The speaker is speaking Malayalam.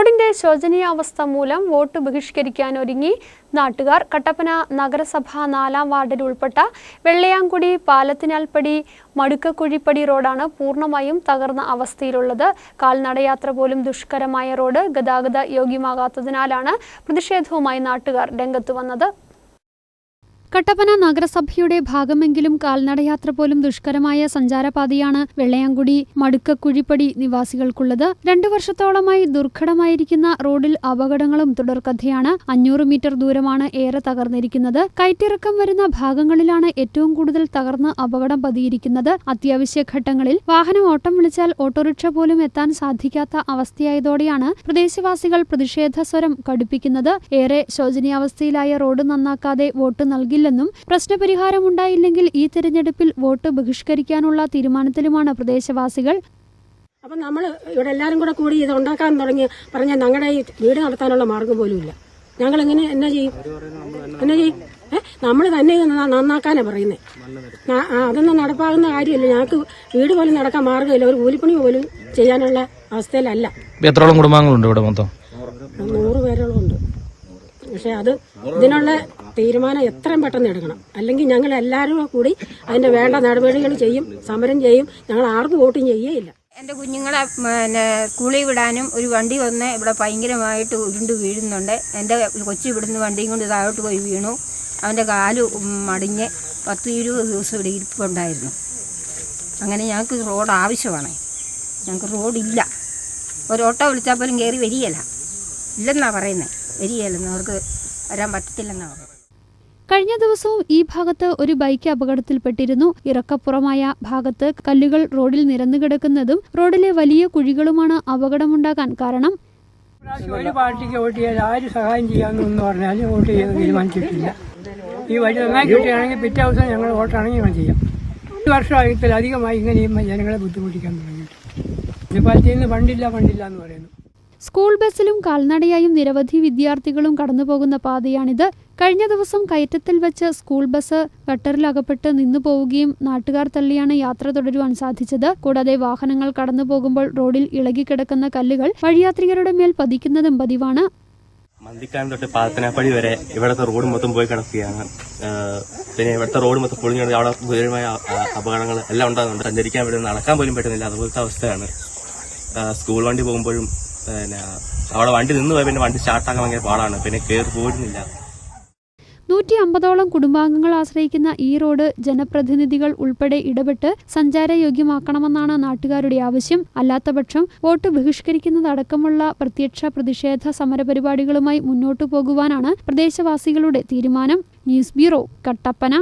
റോഡിന്റെ ശോചനീയാവസ്ഥ മൂലം വോട്ട് ബഹിഷ്കരിക്കാൻ ഒരുങ്ങി നാട്ടുകാർ കട്ടപ്പന നഗരസഭ നാലാം വാർഡിൽ ഉൾപ്പെട്ട വെള്ളയാങ്കുടി പാലത്തിനാൽപ്പടി മടുക്കക്കുഴിപ്പടി റോഡാണ് പൂർണമായും തകർന്ന അവസ്ഥയിലുള്ളത്. കാൽനടയാത്ര പോലും ദുഷ്കരമായ റോഡ് ഗതാഗത യോഗ്യമാകാത്തതിനാലാണ് പ്രതിഷേധവുമായി നാട്ടുകാർ രംഗത്ത് വന്നത്. കട്ടപ്പന നഗരസഭയുടെ ഭാഗമെങ്കിലും കാൽനടയാത്ര പോലും ദുഷ്കരമായ സഞ്ചാരപാതയാണ് വെള്ളയാങ്കുടി മടുക്കക്കുഴിപ്പടി നിവാസികൾക്കുള്ളത്. രണ്ടു വർഷത്തോളമായി ദുർഘടമായിരിക്കുന്ന റോഡിൽ അപകടങ്ങളും തുടർക്കഥയാണ് അഞ്ഞൂറ് മീറ്റർ ദൂരമാണ് ഏറെ തകർന്നിരിക്കുന്നത്. കയറ്റിറക്കം വരുന്ന ഭാഗങ്ങളിലാണ് ഏറ്റവും കൂടുതൽ തകർന്ന് അപകടം പതിയിരിക്കുന്നത്. അത്യാവശ്യ ഘട്ടങ്ങളിൽ വാഹനം ഓട്ടം വിളിച്ചാൽ ഓട്ടോറിക്ഷ പോലും എത്താൻ സാധിക്കാത്ത അവസ്ഥയായതോടെയാണ് പ്രദേശവാസികൾ പ്രതിഷേധ സ്വരം കടുപ്പിക്കുന്നത്. ഏറെ ശോചനീയാവസ്ഥയിലായ റോഡ് നന്നാക്കാതെ വോട്ട് നൽകില്ലെന്നും പ്രശ്നപരിഹാരമുണ്ടായില്ലെങ്കിൽ ഈ തെരഞ്ഞെടുപ്പിൽ വോട്ട് ബഹിഷ്കരിക്കാനുള്ള തീരുമാനത്തിലുമാണ് പ്രദേശവാസികൾ. അപ്പം നമ്മൾ ഇവിടെ എല്ലാവരും കൂടെ കൂടി ഇത് ഉണ്ടാക്കാൻ തുടങ്ങി പറഞ്ഞാൽ ഞങ്ങളുടെ ഈ വീട് നടത്താനുള്ള മാർഗം പോലും ഇല്ല. ഞങ്ങൾ എങ്ങനെ എന്നാ ചെയ്യും? എന്നാ ചെയ്യും? ഏഹ് നമ്മൾ തന്നെ ഇത് നന്നാ- നന്നാക്കാനാ പറയുന്നത് അതൊന്നും നടപ്പാകുന്ന കാര്യമില്ല. ഞങ്ങൾക്ക് വീട് പോലും നടക്കാൻ മാർഗമില്ല. ഒരു കൂലിപ്പണി പോലും ചെയ്യാനുള്ള അവസ്ഥയിലല്ല. എത്രോളം കുടുംബാംഗങ്ങളുണ്ട് ഇവിടെ മൊത്തം? നൂറ് പേരോളം ഉണ്ട്. പക്ഷെ അത് ഇതിനുള്ള തീരുമാനം എത്രയും പെട്ടെന്ന് എടുക്കണം. അല്ലെങ്കിൽ ഞങ്ങൾ എല്ലാവരും കൂടി അതിന്റെ വേണ്ട നടപടികൾ ചെയ്യും സമരം ചെയ്യും. ഞങ്ങൾ ആർക്കും വോട്ടും ചെയ്യേയില്ല. എന്റെ കുഞ്ഞുങ്ങളെ പിന്നെ സ്കൂളിൽ വിടാനും ഒരു വണ്ടി വന്ന് ഇവിടെ ഭയങ്കരമായിട്ട് ഉരുണ്ട് വീഴുന്നുണ്ട്. എന്റെ കൊച്ചു ഇവിടുന്ന് വണ്ടിയും കൊണ്ട് താഴോട്ട് പോയി വീണു. അവന്റെ കാൽ മടിഞ്ഞ് പത്ത് ഇരുപത് ദിവസം ഇവിടെ ഇരിപ്പുണ്ടായിരുന്നു. അങ്ങനെ ഞങ്ങൾക്ക് റോഡ് ആവശ്യമാണ്. ഞങ്ങൾക്ക് റോഡില്ല. ഒരു ഓട്ടോ വിളിച്ചാൽ പോലും കയറി വരികയില്ല. ഇല്ലെന്നാണ് പറയുന്നത് വരികയില്ലെന്ന് അവർക്ക് വരാൻ പറ്റത്തില്ലെന്നാണ് പറയുന്നത് കഴിഞ്ഞ ദിവസവും ഈ ഭാഗത്ത് ഒരു ബൈക്ക് അപകടത്തിൽപ്പെട്ടിരുന്നു. ഇറക്കപ്പുറമായ ഭാഗത്ത് കല്ലുകൾ റോഡിൽ നിരന്നു കിടക്കുന്നതും റോഡിലെ വലിയ കുഴികളുമാണ് അപകടമുണ്ടാകാൻ കാരണം. ഒരു പാർട്ടിക്ക് വോട്ട് ചെയ്യാൻ ആര് സഹായം ചെയ്യാമെന്ന് പറഞ്ഞാലും വോട്ട് ചെയ്യാൻ തീരുമാനിച്ചിട്ടില്ല. ഈ വഴി നന്നായി കിട്ടുകയാണെങ്കിൽ പിറ്റേ ദിവസം ഞങ്ങൾ വോട്ടാണെങ്കിൽ ഞങ്ങൾ ചെയ്യാം. ഒരു വർഷമായതിലധികമായി ഇങ്ങനെ ജനങ്ങളെ ബുദ്ധിമുട്ടിക്കാൻ തുടങ്ങിയിട്ട്. മുനിസിപ്പാലിറ്റിയിൽ നിന്ന് ഫണ്ടില്ല ഫണ്ടില്ല എന്ന് പറയുന്നു. സ്കൂൾ ബസ്സിലും കാൽനടയായും നിരവധി വിദ്യാർത്ഥികളും കടന്നുപോകുന്ന പാതയാണിത്. കഴിഞ്ഞ ദിവസം കയറ്റത്തിൽ വെച്ച് സ്കൂൾ ബസ് ഗട്ടറിലകപ്പെട്ട് നിന്നു പോവുകയും നാട്ടുകാർ തള്ളിയാണ് യാത്ര തുടരുവാൻ സാധിച്ചത്. കൂടാതെ വാഹനങ്ങൾ കടന്നു പോകുമ്പോൾ റോഡിൽ ഇളകിക്കിടക്കുന്ന കല്ലുകൾ വഴിയാത്രികരുടെ മേൽ പതിക്കുന്നതും പതിവാണ്. മന്തിക്കാൻ തൊട്ട് പാത്തനാപ്പടി വരെ ഇവിടുത്തെ റോഡ് മൊത്തം പോയി കിടക്കുകയാണ്. പിന്നെ ഇവിടുത്തെ റോഡ് മൊത്തം പൊളിഞ്ഞു അവിടെ ഗുരുതരമായ അപകടങ്ങൾ എല്ലാം ഉണ്ടാകുന്നുണ്ട്. സഞ്ചരിക്കാൻ പറ്റുന്ന നടക്കാൻ പോലും പറ്റുന്നില്ല. അതുപോലത്തെ അവസ്ഥയാണ്. സ്കൂൾ വണ്ടി പോകുമ്പോഴും പിന്നെ അവിടെ വണ്ടി നിന്ന് പോയാൽ പിന്നെ വണ്ടി സ്റ്റാർട്ടാക്കാൻ ഭയങ്കര പാടാണ്. പിന്നെ കയറി പോരുന്നില്ല. നൂറ്റി അമ്പതോളം കുടുംബാംഗങ്ങൾ ആശ്രയിക്കുന്ന ഈ റോഡ് ജനപ്രതിനിധികൾ ഉൾപ്പെടെ ഇടപെട്ട് സഞ്ചാരയോഗ്യമാക്കണമെന്നാണ് നാട്ടുകാരുടെ ആവശ്യം. അല്ലാത്തപക്ഷം വോട്ട് ബഹിഷ്കരിക്കുന്നതടക്കമുള്ള പ്രത്യക്ഷ പ്രതിഷേധ സമരപരിപാടികളുമായി മുന്നോട്ടു പോകുവാനാണ് പ്രദേശവാസികളുടെ തീരുമാനം. News bureau Kattappana.